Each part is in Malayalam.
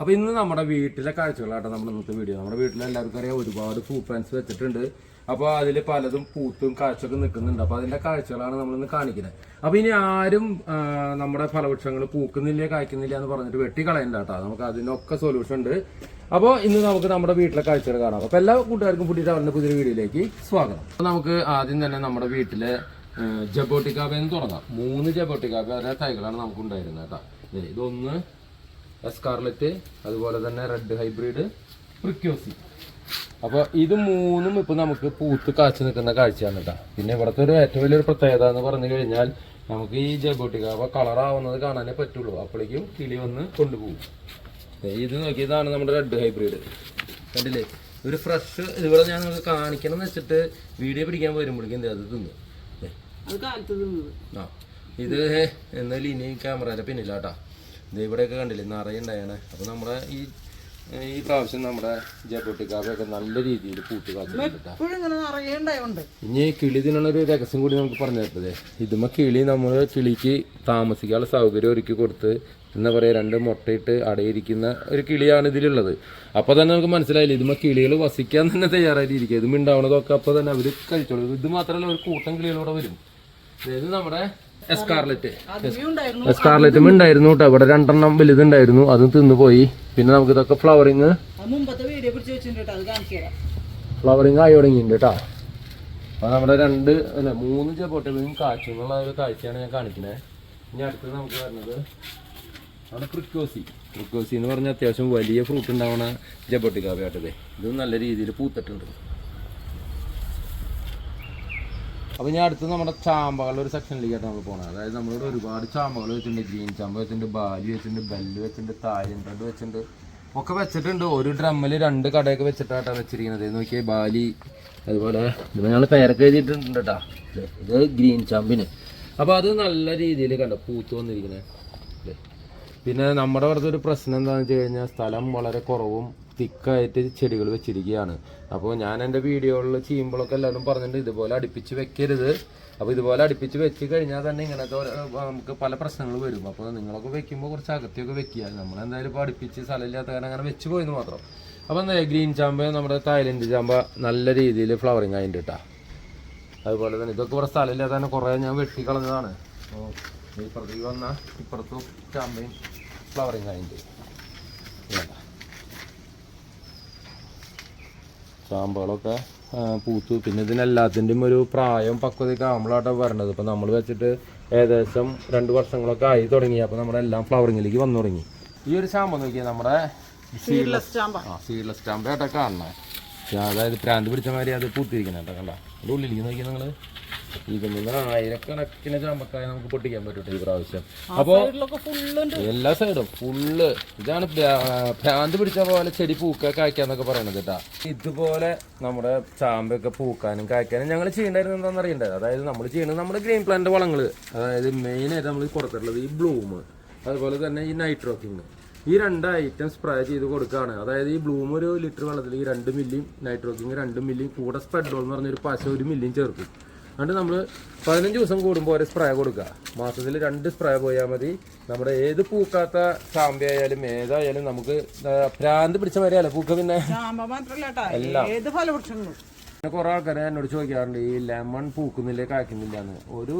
അപ്പൊ ഇന്ന് നമ്മുടെ വീട്ടിലെ കാഴ്ചകളാട്ടോ നമ്മുടെ ഇന്നത്തെ വീഡിയോ നമ്മുടെ വീട്ടിലെ എല്ലാവർക്കും അറിയാം ഒരുപാട് ഫ്രൂട്ട് പ്ലാന്റ്സ് വെച്ചിട്ടുണ്ട്. അപ്പോൾ അതിൽ പലതും പൂത്തും കാഴ്ചയൊക്കെ നിൽക്കുന്നുണ്ട്. അപ്പോൾ അതിന്റെ കാഴ്ചകളാണ് നമ്മളിന്ന് കാണിക്കുന്നത്. അപ്പോൾ ഇനി ആരും നമ്മുടെ ഫലവൃക്ഷങ്ങൾ പൂക്കുന്നില്ല കായ്ക്കുന്നില്ല എന്ന് പറഞ്ഞിട്ട് വെട്ടി കളയണ്ട കേട്ടോ നമുക്ക് അതിനൊക്കെ സൊല്യൂഷൻ ഉണ്ട്. അപ്പോൾ ഇന്ന് നമുക്ക് നമ്മുടെ വീട്ടിലെ കാഴ്ചകൾ കാണാം. അപ്പോൾ എല്ലാ കൂട്ടുകാർക്കും പുതിയ അവരുടെ പുതിയ വീഡിയോയിലേക്ക് സ്വാഗതം. അപ്പോൾ നമുക്ക് ആദ്യം തന്നെ നമ്മുടെ വീട്ടിലെ ജബോട്ടിക്കാബയെന്ന് തുടങ്ങാം. മൂന്ന് ജബോട്ടിക്കാബയുടെ തൈകളാണ് നമുക്ക് ഉണ്ടായിരുന്നത് കേട്ടോ. ഇതൊന്ന് എസ്കാർലറ്റ് അതുപോലെ തന്നെ റെഡ് ഹൈബ്രിഡ് പ്രിക്യോസി അപ്പോൾ ഇത് മൂന്നും ഇപ്പൊ നമുക്ക് പൂത്ത് കാച്ചു നിൽക്കുന്ന കാഴ്ചയാണ് കേട്ടോ. പിന്നെ ഇവിടുത്തെ ഒരു ഏറ്റവും വലിയൊരു പ്രത്യേകത എന്ന് പറഞ്ഞു കഴിഞ്ഞാൽ നമുക്ക് ഈ ജബോട്ടിക്കാവ കളറാവുന്നത് കാണാനേ പറ്റുള്ളൂ. അപ്പോഴേക്കും കിളി വന്ന് കൊണ്ടുപോകും. ഇത് നോക്കിയതാണ് നമ്മുടെ റെഡ് ഹൈബ്രിഡ് കണ്ടില്ലേ? ഒരു ഫ്രഷ് ഇവിടെ ഞാൻ നിങ്ങൾക്ക് കാണിക്കണം എന്ന് വെച്ചിട്ട് വീഡിയോ പിടിക്കാൻ വരുമ്പോഴേക്കും എന്താ അത് തിന്നു. ആ ഇത് എന്നാൽ ഇനി ക്യാമറയുടെ പിന്നിലാട്ടാ ഇത് ഇവിടെയൊക്കെ കണ്ടില്ലേ നിറയുണ്ടായാണ് അപ്പോൾ നമ്മുടെ ഈ ഈ പ്രാവശ്യം നമ്മുടെ ജയപ്പൊട്ടിക്കാവൊക്കെ നല്ല രീതിയിൽ പൂട്ട് കാത്തിട്ടുണ്ട് ഇനി കിളി ഇതിനുള്ളൊരു രഹസ്യം കൂടി നമുക്ക് പറഞ്ഞു തരുന്നത് ഇതുമ്മ കിളി നമ്മൾ കിളിക്ക് താമസിക്കാനുള്ള സൗകര്യം ഒരുക്കി കൊടുത്ത് എന്താ പറയുക രണ്ട് മുട്ടയിട്ട് അടയിരിക്കുന്ന ഒരു കിളിയാണ് ഇതിലുള്ളത്. അപ്പോൾ തന്നെ നമുക്ക് മനസ്സിലായില്ല ഇതുമ്മ കിളികൾ വസിക്കാൻ തന്നെ തയ്യാറായിട്ടിരിക്കുക. ഇതും ഉണ്ടാവണതൊക്കെ അപ്പോൾ തന്നെ അവർ കഴിച്ചോളൂ. ഇത് മാത്രമല്ല ഒരു കൂട്ടം കിളികളോടെ വരും. ഇത് നമ്മുടെ സ്കാർലറ്റും ഉണ്ടായിരുന്നു. കേട്ടോ. ഇവിടെ രണ്ടെണ്ണം വലുതുണ്ടായിരുന്നു. അതും തിന്നു പോയി പിന്നെ നമുക്ക് ഇതൊക്കെ ഫ്ലവറിങ് ഫ്ലവറിങ് ആയി തുടങ്ങിയിട്ടുണ്ട് കേട്ടോ. അപ്പോൾ നമ്മുടെ രണ്ട് അല്ല മൂന്ന് ജപ്പോട്ടയും കാച്ചു എന്നുള്ള ഒരു കാഴ്ചയാണ് ഞാൻ കാണിക്കുന്നത് ഇനി അടുത്തത് നമുക്ക് വരുന്നത് നമ്മുടെ പ്രിക്കോസി പ്രിക്കോസി എന്ന് പറഞ്ഞാൽ അത്യാവശ്യം വലിയ ഫ്രൂട്ട് ഉണ്ടാവണ ജബോട്ടിക്കാവയാട്ടത് ഇത് നല്ല രീതിയിൽ പൂത്തിട്ടുണ്ട്. അപ്പോൾ ഞാൻ അടുത്ത് നമ്മുടെ ചാമ്പകളുടെ ഒരു സെക്ഷനിലേക്കാണ് നമ്മൾ പോകണം അതായത് നമ്മളിവിടെ ഒരുപാട് ചാമ്പകൾ വെച്ചിട്ടുണ്ട്. ഗ്രീൻ ചാമ്പ വെച്ചിട്ടുണ്ട് ബാലി വെച്ചിട്ടുണ്ട് ബെല്ല് വെച്ചിട്ടുണ്ട് താലിൻ വെച്ചിട്ടുണ്ട്. ഒക്കെ വെച്ചിട്ടുണ്ട്. ഒരു ഡ്രമ്മിൽ രണ്ട് കടയൊക്കെ വെച്ചിട്ടാണ് വെച്ചിരിക്കുന്നത്. നോക്കിയാൽ ബാലി അതുപോലെ ഇത് ഞങ്ങൾ പേരൊക്കെ എഴുതിയിട്ടുണ്ട് കേട്ടോ. ഇത് ഗ്രീൻ ചാമ്പിന്. അപ്പോൾ അത് നല്ല രീതിയിൽ കണ്ട പൂത്തു വന്നിരിക്കുന്നത് പിന്നെ നമ്മുടെ അവിടുത്തെ ഒരു പ്രശ്നം എന്താണെന്ന് വെച്ച് കഴിഞ്ഞാൽ സ്ഥലം വളരെ കുറവും തിക്കായിട്ട് ചെടികൾ വെച്ചിരിക്കുകയാണ്. അപ്പോൾ ഞാൻ എന്റെ വീഡിയോകളിൽ ചെയ്യുമ്പോഴൊക്കെ എല്ലാവരും പറഞ്ഞിട്ടുണ്ട് ഇതുപോലെ അടുപ്പിച്ച് വെക്കരുത്. അപ്പോൾ ഇതുപോലെ അടുപ്പിച്ച് വെച്ച് കഴിഞ്ഞാൽ തന്നെ ഇങ്ങനത്തെ നമുക്ക് പല പ്രശ്നങ്ങൾ വരും. അപ്പോൾ നിങ്ങളൊക്കെ വെക്കുമ്പോൾ കുറച്ച് അകത്തിയൊക്കെ വെക്കുക. നമ്മൾ എന്തായാലും ഇപ്പോൾ അടുപ്പിച്ച് സ്ഥലമില്ലാത്ത കാരണം അങ്ങനെ വെച്ച് പോയെന്ന് മാത്രം. അപ്പോൾ എന്താ ഗ്രീൻ ചാമ്പ നമ്മുടെ തായ്ലൻഡ് ചാമ്പ നല്ല രീതിയിൽ ഫ്ലവറിങ് ആയിട്ട് ഇട്ടാ അതുപോലെ തന്നെ ഇതൊക്കെ ഇവിടെ സ്ഥലമില്ലാത്ത തന്നെ കുറേ ഞാൻ വെട്ടിക്കളഞ്ഞതാണ്. അപ്പോൾ ഇപ്പുറത്തേക്ക് വന്നാൽ ഇപ്പുറത്തും ചാമ്പയും ഫ്ലവറിങ് ആയിട്ട് ചാമ്പകളൊക്കെ ആ, പൂത്തു. പിന്നെ ഇതിനെല്ലാത്തിന്റെയും ഒരു പ്രായം പക്വതയൊക്കെ ആകുമ്പോഴാട്ടോ വരണത്. ഇപ്പം നമ്മൾ വെച്ചിട്ട് ഏകദേശം രണ്ട് വർഷങ്ങളൊക്കെ ആയി തുടങ്ങി. അപ്പോൾ നമ്മുടെ എല്ലാം ഫ്ലവറിങ്ങിലേക്ക് വന്നു തുടങ്ങി. ഈ ഒരു സ്റ്റാമ്പ് നോക്കിയാൽ നമ്മുടെ സീഡ്ലെസ് സ്റ്റാമ്പ് ആ. സീഡ്ലെസ് സ്റ്റാമ്പ് ആയിട്ടൊക്കെ കാണണേ? അതായത് പ്രാന്ത് പിടിച്ച മാതിരി അത് പൂത്തിരിക്കുന്നുണ്ട് കണ്ട? അതിന്റെ ഉള്ളിലേക്ക് നോക്കി നിങ്ങൾ ഇതിൽ ആയിരക്കണക്കിന് ചാമ്പക്കായ നമുക്ക് പൊട്ടിക്കാൻ പറ്റും ഈ പ്രാവശ്യം. അപ്പോൾ എല്ലാ സൈഡും ഫുള്ള്. ഇതാണ് പ്രാന്ത് ഭ്രാന്ത് പിടിച്ച പോലെ ചെടി പൂക്ക കായ്ക്കാന്നൊക്കെ പറയണത് കേട്ടാ. ഇതുപോലെ നമ്മുടെ ചാമ്പൊക്കെ പൂക്കാനും കായ്ക്കാനും ഞങ്ങൾ ചെയ്യേണ്ടായിരുന്നു എന്താണെന്ന് അറിയണ്ടത് അതായത് നമ്മൾ ചെയ്യുന്നത് നമ്മുടെ ഗ്രീൻ പ്ലാന്റ് വളങ്ങൾ അതായത് മെയിനായിട്ട് നമ്മൾ പുറത്തുള്ളത് ഈ ബ്ലൂം അതുപോലെ തന്നെ ഈ നൈട്രോക്കിങ് ഈ രണ്ട് ഐറ്റം സ്പ്രേ ചെയ്ത് കൊടുക്കുകയാണ് അതായത് ഈ ബ്ലൂം ഒരു ലിറ്റർ വെള്ളത്തിൽ ഈ രണ്ട് മില്ലിയും നൈട്രോക്കിങ് രണ്ട് മില്ലിയും കൂടെ സ്പ്രെഡോൾ എന്ന് പറഞ്ഞൊരു പശ ഒരു മില്ലിയും ചേർക്കും. എന്നിട്ട് നമ്മൾ പതിനഞ്ച് ദിവസം കൂടുമ്പോൾ ഒരു സ്പ്രേ കൊടുക്കുക. മാസത്തിൽ രണ്ട് സ്പ്രേ പോയാൽ മതി. നമ്മുടെ ഏത് പൂക്കാത്ത ചാമ്പയായാലും ഏതായാലും നമുക്ക് ഭ്രാന്ത് പിടിച്ച മരിയല്ല പൂക്ക പിന്നെ. ചാമ്പ ഏത് ഫലവൃക്ഷങ്ങളും. കുറേ ആൾക്കാരെ എന്നോട് ചോദിക്കാറുണ്ട് ഈ ലെമൺ പൂക്കുന്നില്ലേ കായ്ക്കുന്നില്ല എന്ന് ഒരു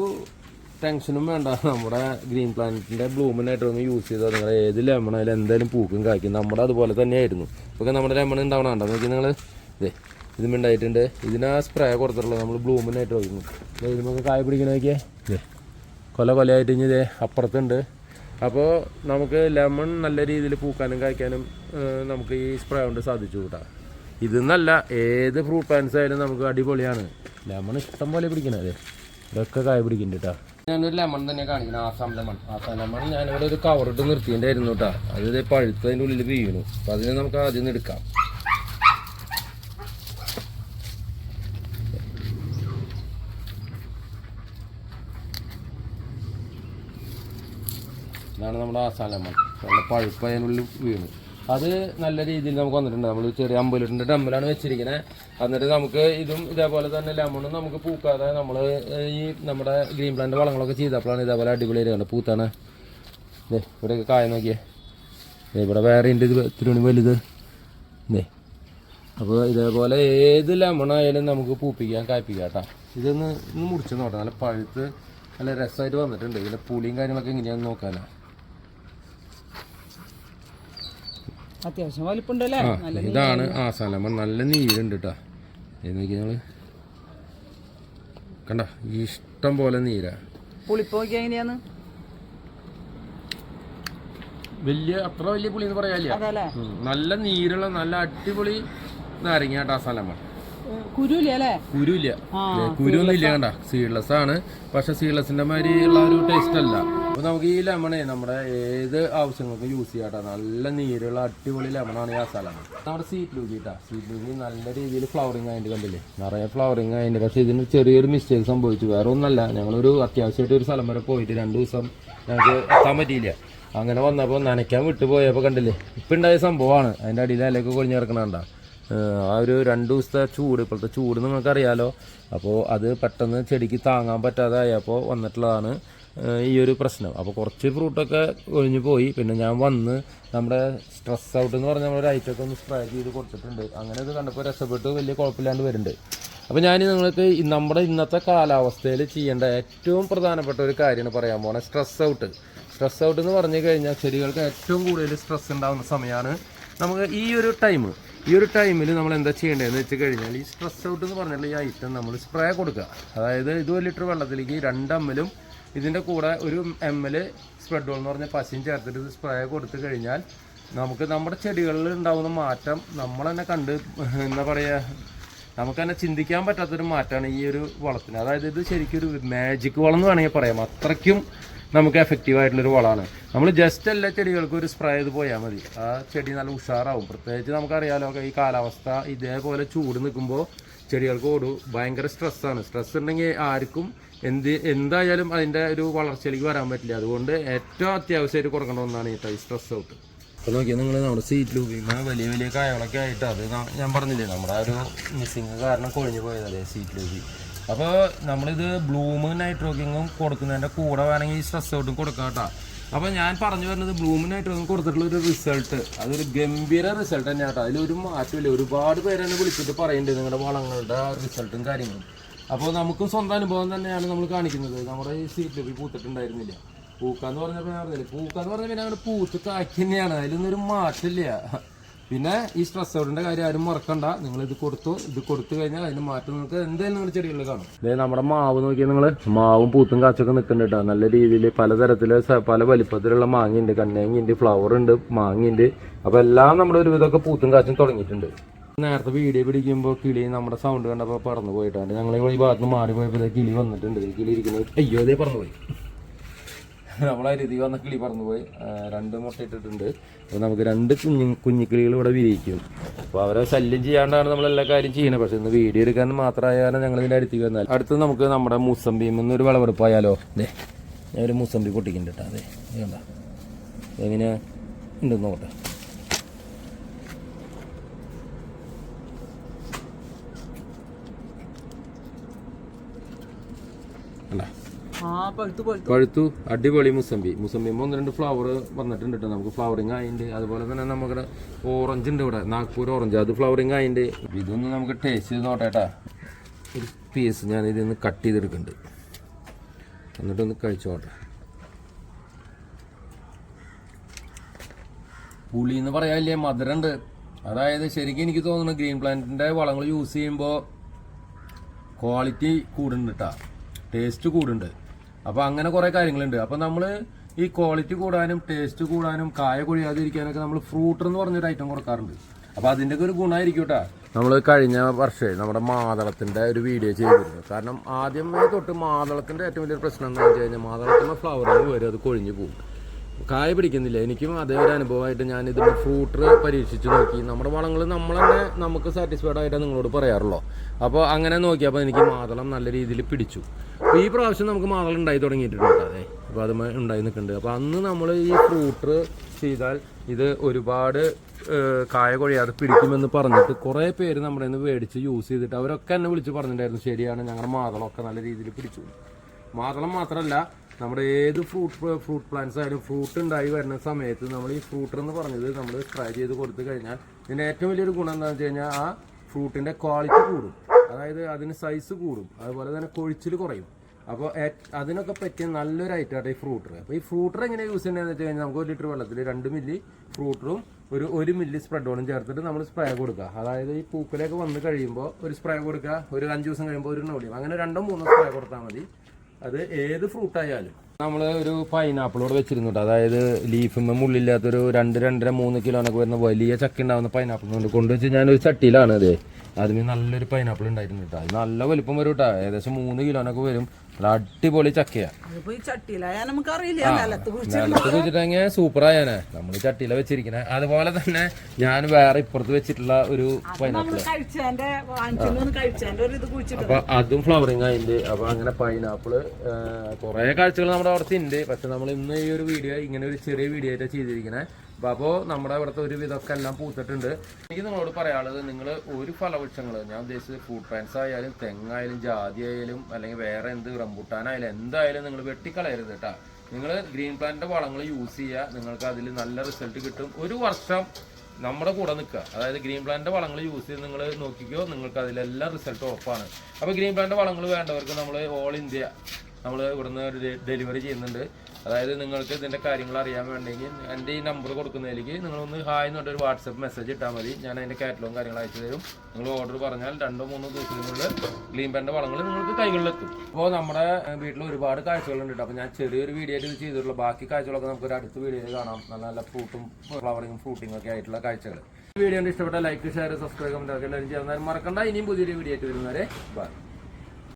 ടെൻഷനും വേണ്ട. നമ്മുടെ ഗ്രീൻ പ്ലാനറ്റിന്റെ ബ്ലൂമിനായിട്ട് ഒന്ന് യൂസ് ചെയ്താൽ നിങ്ങൾ ഏത് ലെമൺ ആയാലും എന്തായാലും പൂക്കും കായ്ക്കും. നമ്മുടെ അതുപോലെ തന്നെയായിരുന്നു. ഇപ്പൊ നമ്മുടെ ലെമൺ ഉണ്ടാവണണ്ട നോക്കി നിങ്ങൾ ഇതേ ഇതും ഉണ്ടായിട്ടുണ്ട്. ഇതിനാ സ്പ്രേ കൊടുത്തിട്ടുള്ളത് നമ്മൾ ബ്ലൂമിനായിട്ട് വയ്ക്കുന്നു. ഇതിനൊക്കെ കായ പിടിക്കണ നോക്കിയേ. ഇതേ കൊല കൊലയായിട്ട് ഇനി ഇതേ അപ്പുറത്തുണ്ട്. അപ്പോൾ നമുക്ക് ലെമൺ നല്ല രീതിയിൽ പൂക്കാനും കായ്ക്കാനും നമുക്ക് ഈ സ്പ്രേ കൊണ്ട് സാധിച്ചു കൂട്ടാ. ഇതെന്നല്ല ഏത് ഫ്രൂട്ട് പാൻസ് ആയാലും നമുക്ക് അടിപൊളിയാണ്. ലെമൺ ഇഷ്ടം പോലെ പിടിക്കണത് ഇതൊക്കെ കായ പിടിക്കുന്നുണ്ട് കേട്ടോ. ഞാനൊരു ലെമൺ തന്നെ കാണിക്കണം ആസാം ലെമൺ ആസാം ലെമൺ ഞാനിവിടെ ഒരു കവറിട്ട് നിർത്തിയിട്ടുണ്ടായിരുന്നു കേട്ടോ അത് പഴുത്ത് അതിന്റെ ഉള്ളിൽ വീണു. അപ്പം അതിനെ നമുക്ക് ആദ്യം നിന്ന് എടുക്കാം. ഇതാണ് നമ്മുടെ ആസാം ലെമൺ നല്ല പഴുപ്പ് അതിനുള്ളിൽ വീണു. അത് നല്ല രീതിയിൽ നമുക്ക് വന്നിട്ടുണ്ട്. നമ്മൾ ചെറിയ അമ്പത് ലിറ്ററിന്റെ വെച്ചിരിക്കുന്നത് എന്നിട്ട് നമുക്ക് ഇതും ഇതേപോലെ തന്നെ ലെമണും നമുക്ക് പൂക്കാതെ നമ്മൾ ഈ നമ്മുടെ ഗ്രീൻ പ്ലാന്റ് വളങ്ങളൊക്കെ ചെയ്തപ്പോഴാണ് ഇതേപോലെ അടിപൊളി വരികയാണ് പൂത്താണ്. ദേ ഇവിടെയൊക്കെ കായ നോക്കിയേ. ഇവിടെ വേറെ ഉണ്ട് ഇത് തിരുവണി വലുത്. ഇതേ അപ്പോൾ ഇതേപോലെ ഏത് ലെമണായാലും നമുക്ക് പൂപ്പിക്കാൻ കായ്പ്പിക്കാം കേട്ടോ. ഇതൊന്ന് ഇന്ന് മുറിച്ച് നോക്കാം. നല്ല പഴുത്ത് നല്ല രസമായിട്ട് വന്നിട്ടുണ്ട്. ഇതിന്റെ പുളിയും കാര്യങ്ങളൊക്കെ എങ്ങനെയാണെന്ന് നോക്കാനാ. അത്യാവശ്യം വലിപ്പുണ്ടല്ലേ? ആ ഇതാണ് ആ സ്ഥലം. നല്ല നീരുണ്ട് കേട്ടോ ഇത് നോക്കി ഞങ്ങൾ കണ്ട? ഇഷ്ടം പോലെ നീരാ. പുളിപ്പ് നോക്കിയാ എങ്ങനെയാന്ന്? വലിയ അത്ര വലിയ പുളി എന്ന് പറയാല്ലേ നല്ല നീരുള്ള നല്ല അടിപൊളി നാരങ്ങ കേട്ടോ ആ ലെമൺ കുരുല്ലേ കുരുന്നില്ല കണ്ട. സീഡ്ലെസ് ആണ്. പക്ഷെ സീഡ്ലെസിന്റെ മാതിരി ഉള്ള ഒരു ടേസ്റ്റ് അല്ല. അപ്പൊ നമുക്ക് ഈ ലെമണേ നമ്മുടെ ഏത് ആവശ്യങ്ങൾക്കും യൂസ് ചെയ്യാട്ടോ നല്ല നീരുള്ള അടിപൊളി ലെമണാണ് ഈ അസാലാണ് നമ്മുടെ സീറ്റ് ലൂക്കിട്ടാ സീറ്റ് ലൂക്കി നല്ല രീതിയിൽ ഫ്ലവറിങ് ആയിട്ട് കണ്ടില്ലേ? നിറയെ ഫ്ലവറിങ് ആയിട്ട്. പക്ഷെ ഇതിന് ചെറിയൊരു മിസ്റ്റേക്ക് സംഭവിച്ചു. വേറെ ഒന്നല്ല. ഞങ്ങളൊരു അത്യാവശ്യമായിട്ട് ഒരു സ്ഥലം വരെ പോയിട്ട് രണ്ട് ദിവസം ഞങ്ങൾക്ക് എത്താൻ പറ്റിയില്ല. അങ്ങനെ വന്നപ്പോൾ നനയ്ക്കാൻ വിട്ടുപോയപ്പോൾ കണ്ടില്ലേ? ഇപ്പം ഉണ്ടായ സംഭവമാണ്. അതിന്റെ അടിയിൽ ഇലയൊക്കെ കൊഴിഞ്ഞിറക്കണ ഏഹ് ആ ഒരു രണ്ട് ദിവസത്തെ ചൂട് ഇപ്പോഴത്തെ ചൂട് നിങ്ങൾക്കറിയാലോ. അപ്പോൾ അത് പെട്ടെന്ന് ചെടിക്ക് താങ്ങാൻ പറ്റാതായപ്പോൾ വന്നിട്ടുള്ളതാണ് ഈ ഒരു പ്രശ്നം. അപ്പോൾ കുറച്ച് ഫ്രൂട്ടൊക്കെ ഒഴിഞ്ഞു പോയി. പിന്നെ ഞാൻ വന്ന് നമ്മുടെ സ്ട്രെസ് ഔട്ട് എന്ന് പറഞ്ഞ നമ്മളൊരു ഐറ്റമൊക്കെ ഒന്ന് സ്പ്രേ ചെയ്ത് കൊടുത്തിട്ടുണ്ട്. അങ്ങനെ ഇത് കണ്ടപ്പോൾ രസപ്പെട്ട്. വലിയ കുഴപ്പമില്ലാണ്ട് വരുന്നുണ്ട്. അപ്പോൾ ഞാൻ നിങ്ങൾക്ക് നമ്മുടെ ഇന്നത്തെ കാലാവസ്ഥയിൽ ചെയ്യേണ്ട ഏറ്റവും പ്രധാനപ്പെട്ട ഒരു കാര്യമാണ് പറയാൻ പോകുന്നത് സ്ട്രെസ് ഔട്ട്. സ്ട്രെസ് ഔട്ട് എന്ന് പറഞ്ഞു കഴിഞ്ഞാൽ ചെടികൾക്ക് ഏറ്റവും കൂടുതൽ സ്ട്രെസ് ഉണ്ടാകുന്ന സമയമാണ് നമുക്ക് ഈ ഒരു ടൈം ഈ ഒരു ടൈമിൽ നമ്മൾ എന്താ ചെയ്യേണ്ടതെന്ന് വെച്ച് കഴിഞ്ഞാൽ ഈ സ്ട്രെസ് ഔട്ട് എന്ന് പറഞ്ഞാൽ ഈ ഐറ്റം നമ്മൾ സ്പ്രേ കൊടുക്കുക. അതായത് ഇത് ഒരു ലിറ്റർ വെള്ളത്തിലേക്ക് രണ്ടമ്മലും ഇതിന്റെ കൂടെ ഒരു എം എൽ സ്പ്രെഡോൾ എന്ന് പറഞ്ഞ പശയും ചേർത്തിട്ട് ഇത് സ്പ്രേ കൊടുത്തു കഴിഞ്ഞാൽ നമുക്ക് നമ്മുടെ ചെടികളിൽ ഉണ്ടാകുന്ന മാറ്റം നമ്മൾ തന്നെ കണ്ട് എന്താ പറയുക നമുക്ക് തന്നെ ചിന്തിക്കാൻ പറ്റാത്തൊരു മാറ്റമാണ് ഈ ഒരു വളത്തിന്. അതായത് ഇത് ശരിക്കും ഒരു മാജിക് വളം എന്ന് വേണമെങ്കിൽ പറയാം. അത്രയ്ക്കും നമുക്ക് എഫക്റ്റീവ് ആയിട്ടുള്ളൊരു വളമാണ്. നമ്മൾ ജസ്റ്റ് എല്ലാ ചെടികൾക്കും ഒരു സ്പ്രേ ചെയ്ത് പോയാൽ മതി. ആ ചെടി നല്ല ഉഷാറാവും. പ്രത്യേകിച്ച് നമുക്കറിയാലോ ഈ കാലാവസ്ഥ ഇതേപോലെ ചൂട് നിൽക്കുമ്പോൾ ചെടികൾക്ക് ഓടു ഭയങ്കര സ്ട്രെസ്സാണ് സ്ട്രെസ് ഉണ്ടെങ്കിൽ ആർക്കും എന്ത് എന്തായാലും അതിന്റെ ഒരു വളർച്ചയിലേക്ക് വരാൻ പറ്റില്ല. അതുകൊണ്ട് ഏറ്റവും അത്യാവശ്യമായിട്ട് കൊടുക്കേണ്ട ഒന്നാണ് ഈ ടൈ സ്ട്രെസ് ഔട്ട് അപ്പോൾ നോക്കിയാൽ നിങ്ങൾ നമ്മുടെ സീറ്റിൽ ഉപയോഗിക്കുന്ന വലിയ വലിയ കായകളൊക്കെ ആയിട്ട് അത് ഞാൻ പറഞ്ഞില്ലേ നമ്മുടെ ആ ഒരു മിസ്സിങ് കാരണം കൊഴിഞ്ഞു പോയതല്ലേ സീറ്റിൽ ഉപയോഗിക്കും അപ്പോൾ നമ്മളിത് ബ്ലൂമ് നൈട്രോക്കിങ്ങും കൊടുക്കുന്നതിന്റെ കൂടെ വേണമെങ്കിൽ ഈ സ്ട്രെസ് ഔട്ടും കൊടുക്കാം കേട്ടോ. അപ്പോൾ ഞാൻ പറഞ്ഞു വരുന്നത് ബ്ലൂമ് നൈട്രോക്കിങ് കൊടുത്തിട്ടുള്ള ഒരു റിസൾട്ട് അതൊരു ഗംഭീര റിസൾട്ട് തന്നെയാണ് കേട്ടോ. അതിലൊരു മാറ്റമില്ല. ഒരുപാട് പേരെന്നെ വിളിച്ചിട്ട് പറയുന്നുണ്ട് നിങ്ങളുടെ വളങ്ങളുടെ റിസൾട്ടും കാര്യങ്ങളും. അപ്പോൾ നമുക്കും സ്വന്തം അനുഭവം തന്നെയാണ് നമ്മൾ കാണിക്കുന്നത്. നമ്മുടെ ഈ സീറ്റിൽ പൂത്തിട്ടുണ്ടായിരുന്നില്ല. പൂക്കാന്ന് പറഞ്ഞപ്പോൾ ഞാൻ പൂക്കാന്ന് പറഞ്ഞാൽ പിന്നെ അങ്ങനെ പൂത്ത് കാക്കി തന്നെയാണ് അതിലൊന്നും ഒരു മാറ്റമില്ല. പിന്നെ ഈ സ്ട്രെസ് ഔട്ടിന്റെ കാര്യം ആരും മറക്കണ്ട. നിങ്ങൾ ഇത് കൊടുത്തു ഇത് കൊടുത്തു കഴിഞ്ഞാൽ അതിന് മാറ്റം നിങ്ങൾക്ക് എന്തായാലും നിങ്ങൾ ചെടികളിൽ കാണും. ഇതേ നമ്മുടെ മാവ് നോക്കിയാൽ നിങ്ങൾ മാവും പൂത്തും കാച്ചൊക്കെ നിൽക്കുന്നുണ്ട് കേട്ടോ നല്ല രീതിയിൽ പലതരത്തിൽ പല വലിപ്പത്തിലുള്ള മാങ്ങയുണ്ട്. കണ്ണേങ്ങിണ്ട് ഫ്ലവർ ഉണ്ട് മാങ്ങയുണ്ട്. അപ്പോൾ എല്ലാം നമ്മുടെ ഒരുവിധമൊക്കെ പൂത്തും കാച്ചും തുടങ്ങിയിട്ടുണ്ട്. നേരത്തെ വീഡിയോ പിടിക്കുമ്പോൾ കിളി നമ്മുടെ സൗണ്ട് കണ്ടപ്പോൾ പറന്നു പോയിട്ടാണ് ഞങ്ങൾ ഈ ഭാഗത്ത് മാറി പോയപ്പോൾ കിളി വന്നിട്ടുണ്ട്. കിളി ഇരിക്കുന്നത് അയ്യോ അതേ പറന്നു പോയി. നമ്മളെ രീതി വന്ന കിളി പറന്നുപോയി. പോയി രണ്ട് മുട്ട ഇട്ടിട്ടുണ്ട്. അപ്പോൾ നമുക്ക് രണ്ട് കുഞ്ഞു കുഞ്ഞിക്കിളികൾ ഇവിടെ വിരിയിക്കും. അപ്പോൾ അവരെ ശല്യം ചെയ്യാണ്ടാണ് നമ്മൾ എല്ലാ കാര്യം ചെയ്യുന്നത് പക്ഷേ ഇന്ന് വീഡിയോ എടുക്കാൻ മാത്രമായാലും ഞങ്ങൾ ഇതിന്റെ അടുത്തേക്ക് വന്നാൽ. അടുത്ത് നമുക്ക് നമ്മുടെ മുസമ്പിയിൽ നിന്നൊരു വിളവെടുപ്പായാലോ? അതെ ഞാൻ ഒരു മൂസമ്പി പൊട്ടിക്കുന്നുണ്ട് കേട്ടോ. അതെ വേണ്ട എങ്ങനെയാ? നോക്കട്ടെ. ആ പഴുത്ത് അടിപൊളി മുസമ്പി. മുസമ്പി ഒന്ന് രണ്ട് ഫ്ലവർ വന്നിട്ടുണ്ട് കേട്ടോ നമുക്ക് ഫ്ലവറിങ് ആയിണ്ട്. അതുപോലെ തന്നെ നമ്മുടെ ഓറഞ്ച് ഉണ്ട് ഇവിടെ. നാഗ്പൂർ ഓറഞ്ച് അത് ഫ്ലവറിങ് ആയിണ്ട്. ഇതൊന്ന് നമുക്ക് ടേസ്റ്റ് ചെയ്ത് നോട്ടേട്ടാ ഒരു പീസ് ഞാൻ ഇതിന്ന് കട്ട് ചെയ്തെടുക്കുന്നുണ്ട് എന്നിട്ടൊന്ന് കഴിച്ചോട്ടെ. പുളി എന്ന് പറയാനില്ലേ? മധുരമുണ്ട് അതായത് ശരിക്കും എനിക്ക് തോന്നുന്നു ഗ്രീൻ പ്ലാന്റിന്റെ വളങ്ങൾ യൂസ് ചെയ്യുമ്പോൾ ക്വാളിറ്റി കൂടുന്നുണ്ട് കേട്ടോ ടേസ്റ്റ് കൂടുന്നുണ്ട് അപ്പോൾ അങ്ങനെ കുറേ കാര്യങ്ങളുണ്ട്. അപ്പോൾ നമ്മൾ ഈ ക്വാളിറ്റി കൂടാനും ടേസ്റ്റ് കൂടാനും കായ കൊഴിയാതിരിക്കാനൊക്കെ നമ്മൾ ഫ്രൂട്ടർ എന്ന് പറഞ്ഞൊരു ഐറ്റം കൊടുക്കാറുണ്ട്. അപ്പോൾ അതിന്റെയൊക്കെ ഒരു ഗുണമായിരിക്കും കേട്ടോ നമ്മൾ കഴിഞ്ഞ വർഷമേ നമ്മുടെ മാതളത്തിന്റെ ഒരു വീഡിയോ ചെയ്തിരുന്നു. കാരണം ആദ്യമേ തൊട്ട് മാതളത്തിന്റെ ഏറ്റവും വലിയ പ്രശ്നം എന്താണെന്ന് വെച്ച് കഴിഞ്ഞാൽ മാതളത്തിന്റെ ഫ്ലവറിങ് വരും അത് കൊഴിഞ്ഞു പോകും. കായ പിടിക്കുന്നില്ല. എനിക്കും അതേ ഒരു അനുഭവമായിട്ട് ഞാൻ ഇത് ഫ്രൂട്ടർ പരീക്ഷിച്ച് നോക്കി. നമ്മുടെ വളങ്ങൾ നമ്മൾ തന്നെ നമുക്ക് സാറ്റിസ്ഫൈഡ് ആയിട്ട് നിങ്ങളോട് പറയാറുള്ളൂ. അപ്പോൾ അങ്ങനെ നോക്കിയപ്പോൾ എനിക്ക് മാതളം നല്ല രീതിയിൽ പിടിച്ചു. അപ്പോൾ ഈ പ്രാവശ്യം നമുക്ക് മാതളം ഉണ്ടായി തുടങ്ങിയിട്ടുണ്ട് അതെ അപ്പോൾ അത് ഉണ്ടായി നിൽക്കുന്നുണ്ട്. അപ്പോൾ അന്ന് നമ്മൾ ഈ ഫ്രൂട്ടർ ചെയ്താൽ ഇത് ഒരുപാട് കായ കൊഴിയാതെ പിടിക്കുമെന്ന് പറഞ്ഞിട്ട് കുറേ പേര് നമ്മുടെ നിന്ന് മേടിച്ച് യൂസ് ചെയ്തിട്ട് അവരൊക്കെ എന്നെ വിളിച്ച് പറഞ്ഞിട്ടുണ്ടായിരുന്നു ശരിയാണ് ഞങ്ങളുടെ മാതളമൊക്കെ നല്ല രീതിയിൽ പിടിച്ചു. മാതളം മാത്രമല്ല നമ്മുടെ ഏത് ഫ്രൂട്ട് ഫ്രൂട്ട് പ്ലാന്റ്സ് ആയാലും ഫ്രൂട്ട് ഉണ്ടായി വരുന്ന സമയത്ത് നമ്മൾ ഈ ഫ്രൂട്ടർ എന്ന് പറഞ്ഞത് നമ്മൾ ട്രൈ ചെയ്ത് കൊടുത്തു കഴിഞ്ഞാൽ ഇതിന്റെ ഏറ്റവും വലിയൊരു ഗുണം എന്താണെന്ന് വെച്ച് കഴിഞ്ഞാൽ ആ ഫ്രൂട്ടിന്റെ ക്വാളിറ്റി കൂടും. അതായത് അതിന് സൈസ് കൂടും. അതുപോലെ തന്നെ കൊഴിച്ചിൽ കുറയും. അപ്പോൾ അതിനൊക്കെ പറ്റിയ നല്ലൊരു ഐറ്റമാണ് ഈ ഫ്രൂട്ടർ അപ്പോൾ ഈ ഫ്രൂട്ടർ എങ്ങനെ യൂസ് ചെയ്യണമെന്ന് വെച്ച് കഴിഞ്ഞാൽ നമുക്ക് ഒരു ലിറ്റർ വെള്ളത്തിൽ രണ്ട് മില്ലി ഫ്രൂട്ടറും ഒരു ഒരു മില്ലി സ്പ്രെഡോളും ചേർത്തിട്ട് നമ്മൾ സ്പ്രേ കൊടുക്കുക. അതായത് ഈ പൂക്കലൊക്കെ വന്ന് കഴിയുമ്പോൾ ഒരു സ്പ്രേ കൊടുക്കുക. ഒരു അഞ്ച് ദിവസം കഴിയുമ്പോൾ ഒരു നോളിയും അങ്ങനെ രണ്ടോ മൂന്നോ സ്പ്രേ കൊടുത്താൽ മതി. അത് ഏത് ഫ്രൂട്ടായാലും നമ്മൾ ഒരു പൈനാപ്പിളോട് വെച്ചിരുന്നുണ്ട് അതായത് ലീഫിമ്മ മുള്ളില്ലാത്തൊരു രണ്ട് രണ്ടര മൂന്ന് കിലോനൊക്കെ വരുന്ന വലിയ ചക്ക ഉണ്ടാവുന്ന പൈനാപ്പിൾ കൊണ്ട് കൊണ്ടുവച്ച് ഞാനൊരു ചട്ടിയിലാണ് അതെ. അതിന് നല്ലൊരു പൈനാപ്പിൾ ഉണ്ടായിരുന്നു കേട്ടോ. അത് നല്ല വലുപ്പം വരും കേട്ടോ. ഏകദേശം മൂന്ന് കിലോനൊക്കെ വരും. അടിപൊളി ചക്കയാണ് നിലത്ത് കുഴിച്ച് നിലത്ത് വെച്ചിട്ടെങ്കിൽ സൂപ്പർ ആയാനെ നമ്മൾ ചട്ടിയില വെച്ചിരിക്കണ. അതുപോലെ തന്നെ ഞാൻ വേറെ ഇപ്പുറത്ത് വെച്ചിട്ടുള്ള ഒരു പൈനാപ്പിൾ അപ്പൊ അതും ഫ്ലവറിങ് ആയിട്ട് അപ്പൊ അങ്ങനെ പൈനാപ്പിൾ കുറെ കാഴ്ചകൾ നമ്മുടെ അവിടുത്തെ ഉണ്ട്. പക്ഷെ നമ്മൾ ഇന്ന് ഈ ഒരു വീഡിയോ ഇങ്ങനെ ഒരു ചെറിയ വീഡിയോ ആയിട്ട് ചെയ്തിരിക്കണേ. അപ്പൊ അപ്പോ നമ്മുടെ ഇവിടുത്തെ ഒരു വിധമൊക്കെ എല്ലാം പൂത്തിട്ടുണ്ട്. എനിക്ക് നിങ്ങളോട് പറയാനുള്ളത് നിങ്ങൾ ഒരു ഫലവൃക്ഷങ്ങൾ ഞാൻ ഉദ്ദേശിച്ചത് ഫ്രൂട്ട് പാൻസ് ആയാലും തെങ്ങായാലും ജാതി ആയാലും അല്ലെങ്കിൽ വേറെ എന്ത് റംബുട്ടാനായാലും എന്തായാലും നിങ്ങൾ വെട്ടിക്കളയരുത് കേട്ടാ നിങ്ങൾ ഗ്രീൻ പ്ലാന്റിന്റെ വളങ്ങൾ യൂസ് ചെയ്യുക നിങ്ങൾക്ക് അതിൽ നല്ല റിസൾട്ട് കിട്ടും. ഒരു വർഷം നമ്മുടെ കൂടെ നിൽക്കുക. അതായത് ഗ്രീൻ പ്ലാന്റിന്റെ വളങ്ങൾ യൂസ് ചെയ്ത് നിങ്ങൾ നോക്കിക്കോ നിങ്ങൾക്ക് അതിലെല്ലാം റിസൾട്ട് ഉറപ്പാണ്. അപ്പോൾ ഗ്രീൻ പ്ലാന്റിന്റെ വളങ്ങൾ വേണ്ടവർക്ക് നമ്മൾ ഓൾ ഇന്ത്യ നമ്മൾ ഇവിടുന്ന് ഡെലിവറി ചെയ്യുന്നുണ്ട്. അതായത് നിങ്ങൾക്ക് ഇതിന്റെ കാര്യങ്ങൾ അറിയാൻ വേണ്ടെങ്കിൽ എന്റെ ഈ നമ്പർ കൊടുക്കുന്നതിലേക്ക് നിങ്ങളൊന്ന് ഹായ് എന്ന് പറഞ്ഞൊരു വാട്സപ്പ് മെസ്സേജ് ഇട്ടാൽ മതി. ഞാൻ അതിന്റെ കാറ്റലോഗും കാര്യങ്ങൾ അയച്ചു തരും. നിങ്ങൾ ഓർഡർ പറഞ്ഞാൽ രണ്ടോ മൂന്നോ ദിവസത്തിനുള്ളിൽ പ്ലാന്റ് വളങ്ങൾ നിങ്ങൾക്ക് കൈകളിലെത്തും. അപ്പോൾ നമ്മുടെ വീട്ടിൽ ഒരുപാട് കാഴ്ചകളുണ്ട് കേട്ടോ. അപ്പോൾ ഞാൻ ചെറിയൊരു വീഡിയോ ആയിട്ട് ഇത് ചെയ്തിട്ടുള്ളൂ. ബാക്കി കാഴ്ചകളൊക്കെ നമുക്ക് ഒരു അടുത്ത വീഡിയോയിൽ കാണാം. നല്ല നല്ല ഫ്രൂട്ടും ഫ്ലവറിങ്ങും ഫ്രൂട്ടിങ്ങും ഒക്കെ ആയിട്ടുള്ള കാഴ്ചകൾ വീഡിയോ ഇഷ്ടപ്പെട്ട ലൈക്ക് ഷെയർ സബ്സ്ക്രൈബ് കമന്റ് ഒക്കെ എല്ലാവരും ചെയ്യാൻ മറക്കണ്ട. ഇനിയും പുതിയൊരു വീഡിയോ ആയിട്ട് വരുന്നവരെ ബൈ